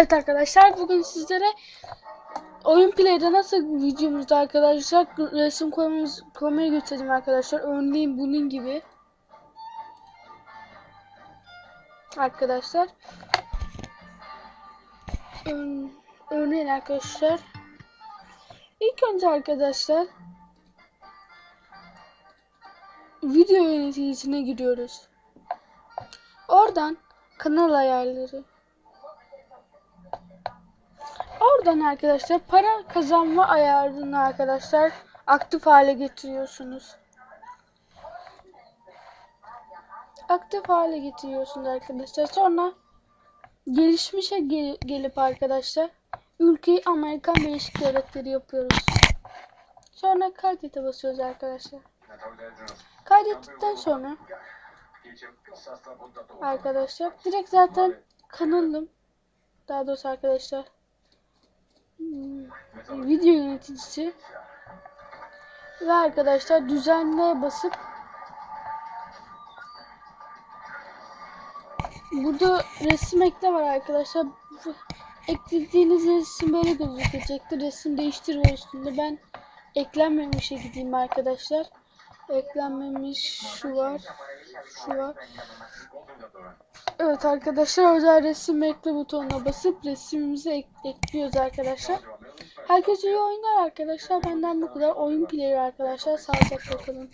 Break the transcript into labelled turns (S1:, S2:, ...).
S1: Evet arkadaşlar bugün sizlere oyun play'de nasıl videomuzda arkadaşlar resim koymamız, koymayı göstereyim arkadaşlar. Örneğin bunun gibi. Arkadaşlar. Ör- örneğin arkadaşlar. İlk önce arkadaşlar video yöneticisine giriyoruz. Oradan kanal ayarları. Oradan arkadaşlar para kazanma ayarını arkadaşlar aktif hale getiriyorsunuz. Aktif hale getiriyorsunuz arkadaşlar. Sonra gelişmişe gel- gelip arkadaşlar ülkeyi Amerikan Birleşik Devletleri yapıyoruz. Sonra kaydete basıyoruz arkadaşlar. Kaydettikten sonra arkadaşlar direkt zaten kanalım daha doğrusu arkadaşlar video yöneticisi. Ve arkadaşlar düzenle basıp burada resim ekle var arkadaşlar. Eklediğiniz resim böyle gözükecektir resim değiştir var üstünde ben eklenmemişe gideyim arkadaşlar. Eklenmemiş şu var şu var Evet arkadaşlar özel resim ekle butonuna basıp resmimizi ek- ekliyoruz arkadaşlar. Herkes iyi oynar arkadaşlar. Benden bu kadar. Oyun player arkadaşlar. Sağlıcakla kalın.